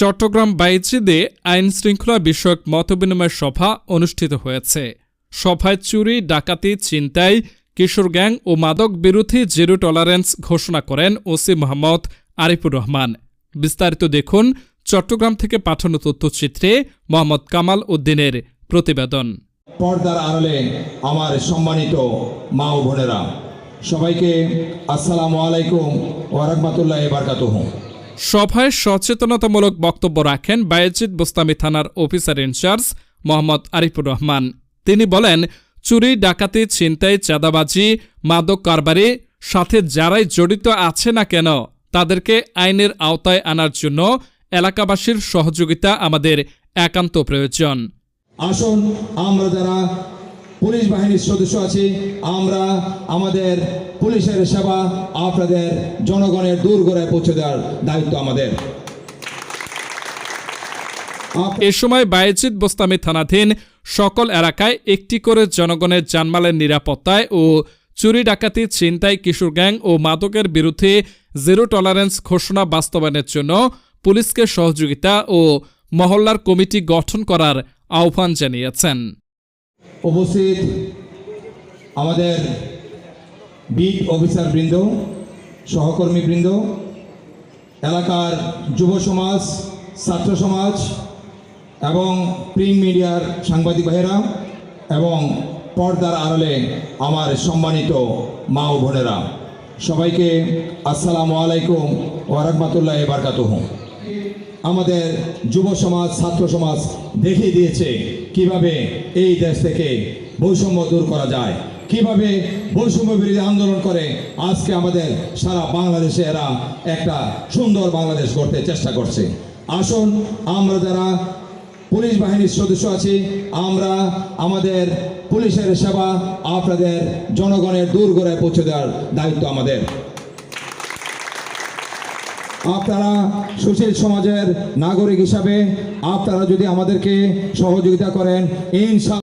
চট্টগ্রাম বাইজিদে আইন শৃঙ্খলা বিষয়ক মতবিনিময় সভা অনুষ্ঠিত হয়েছে। সভায় চুরি, ডাকাতি চিন্তাই কিশোর গ্যাং ও মাদক বিরোধী জিরো টলারেন্স ঘোষণা করেন ওসি মোহাম্মদ আরিফুর রহমান। বিস্তারিত দেখুন চট্টগ্রাম থেকে পাঠানো তথ্যচিত্রে মোহাম্মদ কামাল উদ্দিনের প্রতিবেদন। পর্দার আড়ালে আমার সম্মানিত মা ও বোনেরা, সবাইকে আসসালামু আলাইকুম ওরহমতুল্লাহ বারকাতুহ। সভায় সচেতনতামূলক বক্তব্য রাখেন বায়েজিদ বোস্তামি থানার officer in charge Mohammad Arifur Rahman. তিনি বলেন, চুরি, ডাকাতি, ছিনতাই, চাঁদাবাজি, মাদক কারবারি, সাথে যারাই জড়িত আছে না কেন, তাদেরকে আইনের আওতায় আনার জন্য এলাকাবাসীর সহযোগিতা আমাদের একান্ত প্রয়োজন। আসুন আমরা যারা পুলিশ বাহিনীর সদস্য আছি। আমরা আমাদের পুলিশের সেবা আপনাদের জনগণের দূর করে পৌঁছে দেওয়ার দায়িত্ব আমাদের। এ সময় বায়েজিদ বোস্তামি থানাধীন সকল এলাকায় একটি করে জনগণের জানমালের নিরাপত্তায় ও চুরি ডাকাতি, ছিনতাই, কিশোর গ্যাং ও মাদকের বিরুদ্ধে জিরো টলারেন্স ঘোষণা বাস্তবায়নের জন্য পুলিশকে সহযোগিতা ও মহল্লার কমিটি গঠন করার আহ্বান জানিয়েছেন। উপস্থিত আমাদের বিট অফিসার বৃন্দ, সহকর্মী বৃন্দ, এলাকার যুব সমাজ, ছাত্র সমাজ এবং প্রিন্ট মিডিয়ার সাংবাদিক ভাইয়েরা এবং পর্দার আড়ালে আমার সম্মানিত মা ও বোনেরা। সবাইকে আসসালামু আলাইকুম ওরহমতুল্লাহ বারকাতুহ। আমাদের যুব সমাজ, ছাত্র সমাজ দেখিয়ে দিয়েছে কীভাবে এই দেশ থেকে বৈষম্য দূর করা যায়, কীভাবে বৈষম্য বিরোধী আন্দোলন করে আজকে আমাদের সারা বাংলাদেশে এরা একটা সুন্দর বাংলাদেশ গড়তে চেষ্টা করছে। আসুন, আমরা যারা পুলিশ বাহিনীর সদস্য আছি, আমরা আমাদের পুলিশের সেবা আপনাদের জনগণের দূর করে পৌঁছে দেওয়ার দায়িত্ব আমাদের। আপনারা সুশীল সমাজের নাগরিক হিসাবে আপনারা যদি আমাদেরকে সহযোগিতা করেন ইনশা